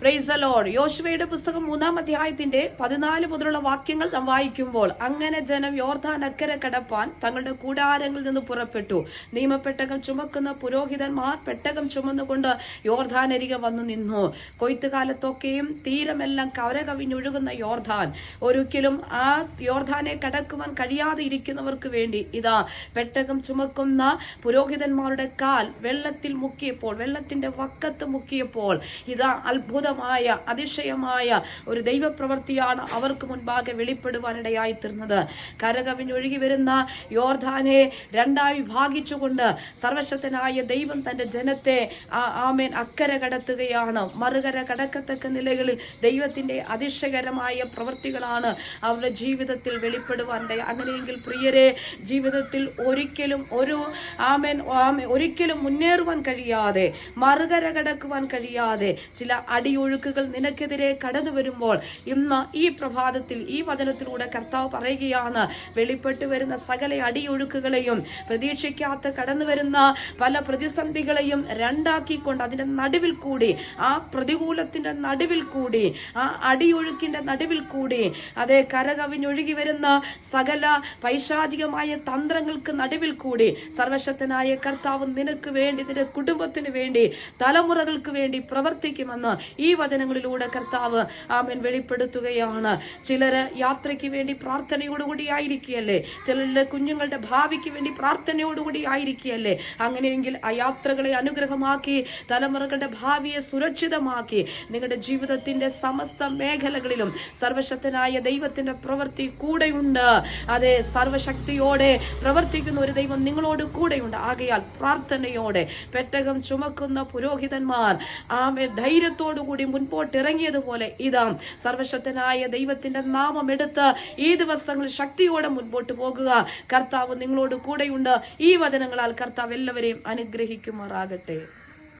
Price യോശുവയുടെ പുസ്തകം മൂന്നാം അധ്യായത്തിന്റെ പതിനാല് മുതലുള്ള വാക്യങ്ങൾ നാം വായിക്കുമ്പോൾ അങ്ങനെ ജനം യോർധാൻ അക്കരെ കടപ്പാൻ തങ്ങളുടെ കൂടാരങ്ങളിൽ നിന്ന് പുറപ്പെട്ടു. നിയമപ്പെട്ടകം ചുമക്കുന്ന പുരോഹിതന്മാർ പെട്ടകം ചുമന്നുകൊണ്ട് യോർധാൻ അരികെ വന്നു നിന്നു. കൊയ്ത്തുകാലത്തൊക്കെയും തീരമെല്ലാം കവരകവിഞ്ഞൊഴുകുന്ന യോർധാൻ ഒരിക്കലും ആ യോർധാനെ കടക്കുവാൻ കഴിയാതെ ഇരിക്കുന്നവർക്ക് വേണ്ടി ഇതാ പെട്ടകം ചുമക്കുന്ന പുരോഹിതന്മാരുടെ കാൽ വെള്ളത്തിൽ മുക്കിയപ്പോൾ വെള്ളത്തിന്റെ വക്കത്ത് മുക്കിയപ്പോൾ ഇതാ അത്ഭുതമായ അതിശയമായ ഒരു ദൈവപ്രവൃത്തിയാണ് അവർക്ക് മുൻപാകെ വെളിപ്പെടുവാനിടയായി തീർന്നത്. കരകവിഞ്ഞൊഴുകി വരുന്ന യോർധാനെ രണ്ടായി ഭാഗിച്ചുകൊണ്ട് സർവശക്തനായ ദൈവം തന്റെ ജനത്തെ ആമേൻ അക്കരെ കടത്തുകയാണ്. മറുകര കടക്കത്തക്ക നിലകളിൽ ദൈവത്തിന്റെ അതിശയകരമായ പ്രവൃത്തികളാണ് അവരുടെ ജീവിതത്തിൽ വെളിപ്പെടുവാനിടയ അങ്ങനെയെങ്കിൽ പ്രിയരെ ജീവിതത്തിൽ ഒരിക്കലും ഒരു ആമേൻ ആമേൻ ഒരിക്കലും മുന്നേറുവാൻ കഴിയാതെ മറുകര കടക്കുവാൻ കഴിയാതെ ചില അടിയൊഴുക്കുകൾ നിനക്കെതിരെ കടന്നു വരുമ്പോൾ ഇന്ന് ഈ പ്രഭാതത്തിൽ ഈ വചനത്തിലൂടെ കർത്താവ് പറയുകയാണ് വെളിപ്പെട്ടു വരുന്ന സകല അടിയൊഴുക്കുകളെയും പ്രതീക്ഷിക്കാത്ത കടന്നു വരുന്ന പല പ്രതിസന്ധികളെയും രണ്ടാക്കിക്കൊണ്ട് അതിന്റെ നടുവിൽ കൂടി ആ പ്രതികൂലത്തിന്റെ നടുവിൽ കൂടി ആ അടിയൊഴുക്കിന്റെ നടുവിൽ കൂടി അതേ കരകവിഞ്ഞൊഴുകി വരുന്ന സകല പൈശാചികമായ തന്ത്രങ്ങൾക്ക് നടുവിൽ കൂടി സർവശക്തനായ കർത്താവ് നിനക്ക് വേണ്ടി നിന്റെ കുടുംബത്തിന് വേണ്ടി തലമുറകൾക്ക് വേണ്ടി പ്രവർത്തിക്കുമെന്ന് ഈ വചനങ്ങളിലൂടെ കർത്താവ് ആമൻ വെളിപ്പെടുത്തുകയാണ്. ചിലര് യാത്രയ്ക്ക് വേണ്ടി പ്രാർത്ഥനയോടുകൂടി ആയിരിക്കുകയല്ലേ ചിലരുടെ കുഞ്ഞുങ്ങളുടെ ഭാവിക്ക് വേണ്ടി പ്രാർത്ഥനയോടുകൂടി ആയിരിക്കുകയല്ലേ അങ്ങനെയെങ്കിൽ ആ യാത്രകളെ അനുഗ്രഹമാക്കി തലമുറകളുടെ ഭാവിയെ സുരക്ഷിതമാക്കി നിങ്ങളുടെ ജീവിതത്തിന്റെ സമസ്ത മേഖലകളിലും സർവശക്തനായ ദൈവത്തിന്റെ പ്രവൃത്തി കൂടെയുണ്ട്. അതെ സർവശക്തിയോടെ പ്രവർത്തിക്കുന്ന ഒരു ദൈവം നിങ്ങളോട് കൂടെയുണ്ട്. ആകയാൽ പ്രാർത്ഥനയോടെ പെട്ടകം ചുമക്കുന്ന പുരോഹിതന്മാർ ആമെ ധൈര്യത്തോടുകൂടി മുൻപോട്ട് ഇറങ്ങിയതുപോലെ ഇതാ സർവശക്തനായ ദൈവത്തിന്റെ നാമം എടുത്ത് ഈ ദിവസങ്ങളിൽ ശക്തിയോടെ മുൻപോട്ട് പോകുക. കർത്താവ് നിങ്ങളോട് കൂടെയുണ്ട്. ഈ വചനങ്ങളാൽ കർത്താവ് എല്ലാവരെയും അനുഗ്രഹിക്കുമാറാകട്ടെ.